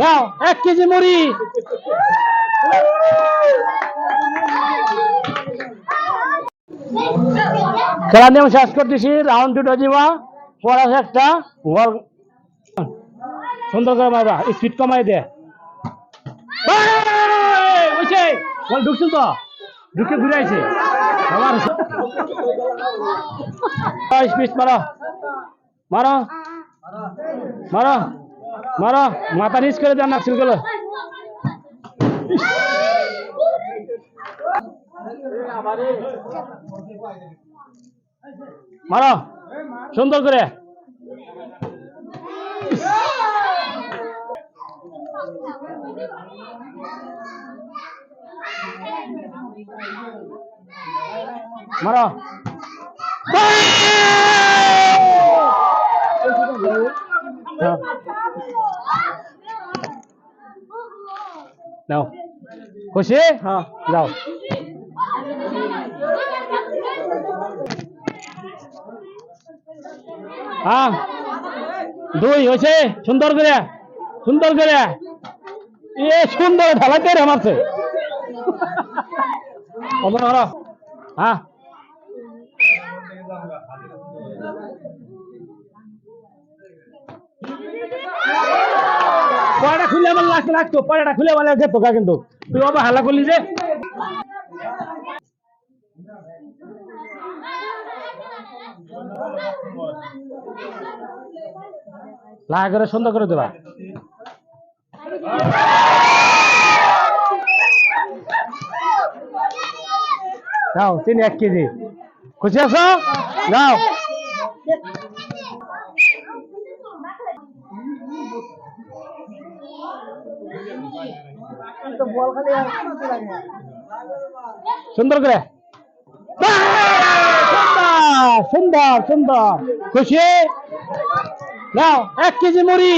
নাও, এক কেজি মুড়ি। খেলা নিয়ম শেষ করতেছি রাউন্ড টুটা দিবা, পড়া একটা ঘর সুন্দর করে মারবা স্পিড কমাই দে। ওইছে বল ঢুকছিল তো? ঢুকে ঘুরে আইছে। আমার স্পিড মারো। মারো। মারো। মারো মাথা নিচ করে দেন নাকছিল গেল মারো সুন্দর করে। মারো হ্যাঁ। নাও। খুশি? হ্যাঁ। যাও হ্যাঁ। দুই হয়েছে। সুন্দর করে। সুন্দর করে। এ সুন্দর ঢালাইতে রে মারছে। হ্যাঁ। খুলে আমার লাগতে লাগতো পয়টা খুলে কিন্তু। তুই আবার হাল্লা করলি যে। লাগা করে, সুন্দর করে দেবা। নাও তিন এক কেজি। খুশি আছো? নাও সুন্দর করে। সুন্দর সুন্দর। খুশি? নাও এক কেজি মুড়ি।